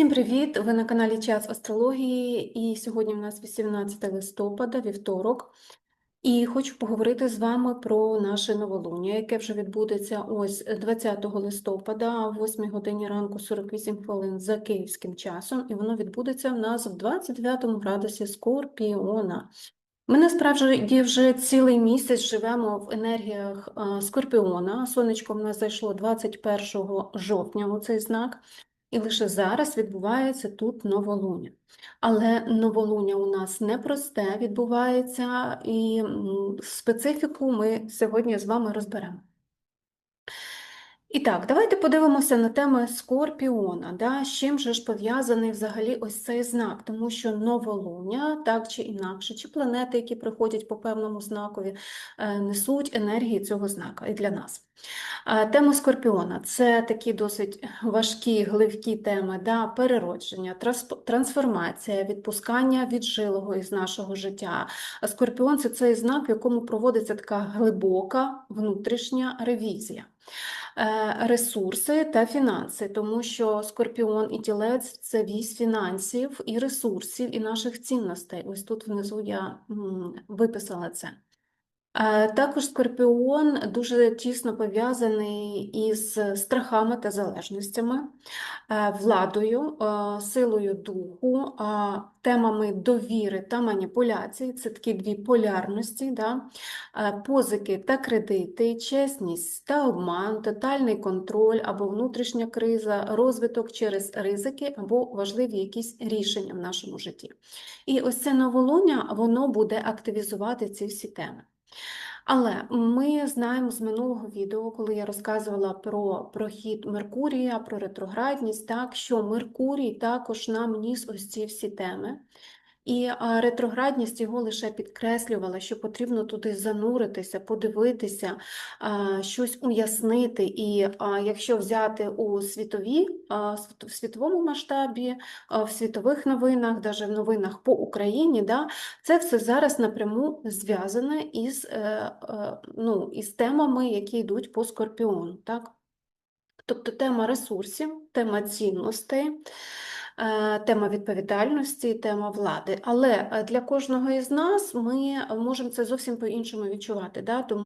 Всім привіт! Ви на каналі Час Астрології, і сьогодні у нас 18 листопада, вівторок. І хочу поговорити з вами про наше новолуння, яке вже відбудеться ось 20 листопада, о 8 годині ранку 48 хвилин за київським часом, і воно відбудеться в нас в 29 градусі Скорпіона. Ми насправді вже цілий місяць живемо в енергіях Скорпіона. Сонечко в нас зайшло 21 жовтня у цей знак. І лише зараз відбувається тут новолуння. Але новолуння у нас непросте відбувається, і специфіку ми сьогодні з вами розберемо. І так, давайте подивимося на тему Скорпіона. Да? З чим же ж пов'язаний взагалі ось цей знак? Тому що новолуння, так чи інакше, чи планети, які приходять по певному знакові, е, несуть енергії цього знака і для нас. Тема Скорпіона це такі досить важкі, гливкі теми, да? переродження, трансформація, відпускання віджилого із нашого життя. Скорпіон це цей знак, в якому проводиться така глибока внутрішня ревізія. Е, Ресурси та фінанси, тому що Скорпіон і Тілець це вісь фінансів і ресурсів, і наших цінностей. Ось тут внизу я виписала це. Також Скорпіон дуже тісно пов'язаний із страхами та залежностями, е, владою, е, силою духу, темами довіри та маніпуляцій. Це такі дві полярності, да? Е, позики та кредити, чесність та обман, тотальний контроль або внутрішня криза, розвиток через ризики або важливі якісь рішення в нашому житті. І ось це новолуння, воно буде активізувати ці всі теми. Але ми знаємо з минулого відео, коли я розказувала про прохід Меркурія, про ретроградність, так, що Меркурій також нам ніс ось ці всі теми. І ретроградність його лише підкреслювала, що потрібно туди зануритися, подивитися, щось уяснити. І якщо взяти у світові, в світовому масштабі, в світових новинах, навіть в новинах по Україні, да, це все зараз напряму зв'язане із, е, е, ну, із темами, які йдуть по Скорпіону. Так? Тобто тема ресурсів, тема цінностей, тема відповідальності, тема влади. Але е, для кожного із нас ми можемо це зовсім по-іншому відчувати. Да? Тому